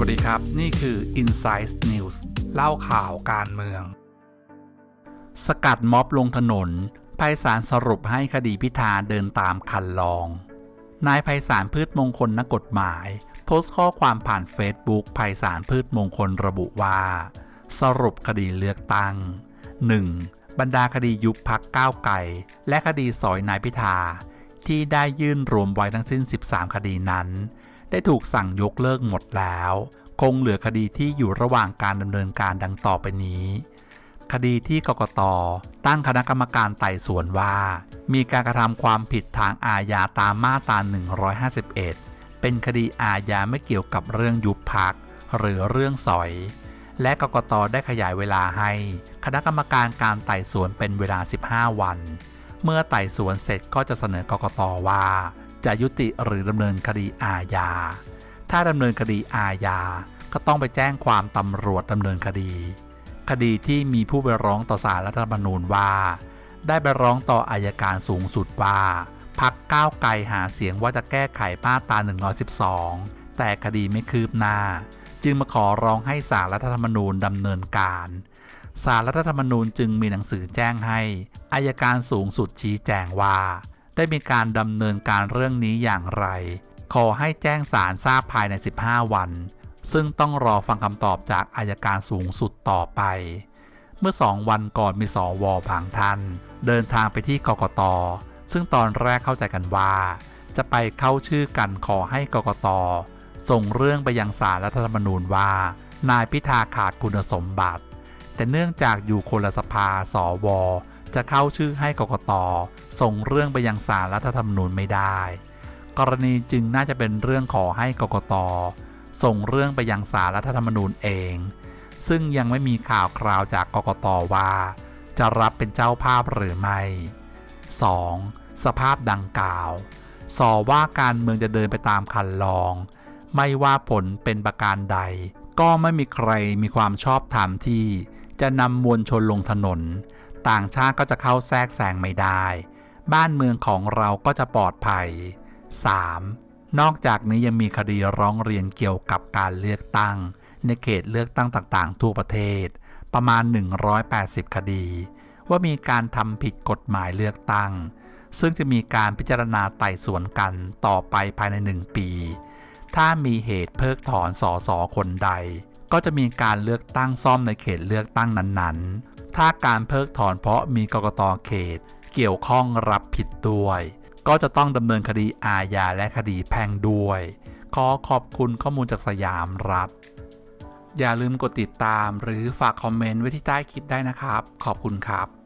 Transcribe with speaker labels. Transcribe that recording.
Speaker 1: วัสดีครับ นี่คือ Insight News เล่าข่าวการเมือง สกัดม็อบลงถนนไพศาลสรุปให้คดีพิธาเดินตามคันลอง นายไพศาลพืชมงคลนักกฎหมาย โพสต์ข้อความผ่านเฟซบุ๊กไพศาลพืชมงคลระบุว่า สรุปคดีเลือกตั้ง 1. บรรดาคดียุบพักก้าวไกลและคดีสอยนายพิธาที่ได้ยื่นรวมไว้ทั้งสิ้น 13 คดีนั้น ได้ถูกสั่งยกเลิกหมดแล้ว คงเหลือคดีที่อยู่ระหว่างการดำเนินการดังต่อไปนี้ คดีที่กกตตั้งคณะกรรมการไต่สวนว่า มีการกระทำความผิดทางอาญาตามมาตรา 151 เป็นคดีอาญาไม่เกี่ยวกับเรื่องยุบพักหรือเรื่องสอย และกกตได้ขยายเวลาให้คณะกรรมการการไต่สวนเป็นเวลา 15 วัน เมื่อไต่สวนเสร็จก็จะเสนอกกตว่า จะยุติหรือดำเนินคดีอาญา ถ้าดำเนินคดีอาญา ก็ต้องไปแจ้งความตำรวจดำเนินคดี คดีที่มีผู้ไปร้องต่อศาลรัฐธรรมนูญว่า ได้ไปร้องต่ออายการสูงสุดว่าพักก้าวไกลหาเสียงว่าจะแก้ไขมาตรา112 แต่คดีไม่คืบหน้า จึงมาขอร้องให้ศาลรัฐธรรมนูญดำเนินการศาลรัฐธรรมนูญจึงมีหนังสือแจ้งให้อายการสูงสุดชี้แจงว่า ได้มีการดำเนินการเรื่องนี้อย่างไร ขอให้แจ้งศาลทราบภายใน 15 วัน ซึ่งต้องรอฟังคำตอบจากอายการสูงสุดต่อไป เมื่อสองวันก่อนมีสวบางท่าน เดินทางไปที่กกต ซึ่งตอนแรกเข้าใจกันว่า จะไปเข้าชื่อกันขอให้กกต ส่งเรื่องไปยังศาลรัฐธรรมนูญว่า นายพิธาขาดคุณสมบัติ แต่เนื่องจากอยู่คนละสภาสว จะเข้าชื่อให้กกตส่งเรื่องไปยังศาลรัฐธรรมนูญไม่ได้ กรณีจึงน่าจะเป็นเรื่องขอให้กกตส่งเรื่องไปยังศาลรัฐธรรมนูญเอง ซึ่งยังไม่มีข่าวคราวจากกกตว่า จะรับเป็นเจ้าภาพหรือไม่ 2. สภาพดังกล่าว สอว่าการเมืองจะเดินไปตามคันลอง ไม่ว่าผลเป็นประการใด ก็ไม่มีใครมีความชอบธรรมที่จะนำมวลชนลงถนน ต่างชาติก็จะเข้าแทรกแซงไม่ได้ บ้านเมืองของเราก็จะปลอดภัย 3. นอกจากนี้ยังมีคดีร้องเรียนเกี่ยวกับการเลือกตั้ง ในเขตเลือกตั้งต่างๆ ทั่วประเทศ ประมาณ 180 คดี ว่ามีการทำผิดกฎหมายเลือกตั้ง ซึ่งจะมีการพิจารณาไต่สวนกันต่อไปภายใน 1 ปี ถ้ามีเหตุเพิกถอนสอสอคนใด ก็จะมีการเลือกตั้งซ่อมในเขตเลือกตั้งนั้นๆ ถ้าการเพิกถอนเพราะมีกกตเขต เกี่ยวข้องรับผิดด้วย ก็จะต้องดำเนินคดีอาญาและคดีแพ่งด้วย ขอขอบคุณข้อมูลจากสยามรัฐ อย่าลืมกดติดตามหรือฝากคอมเมนต์ไว้ที่ใต้คลิปได้นะครับ ขอบคุณครับ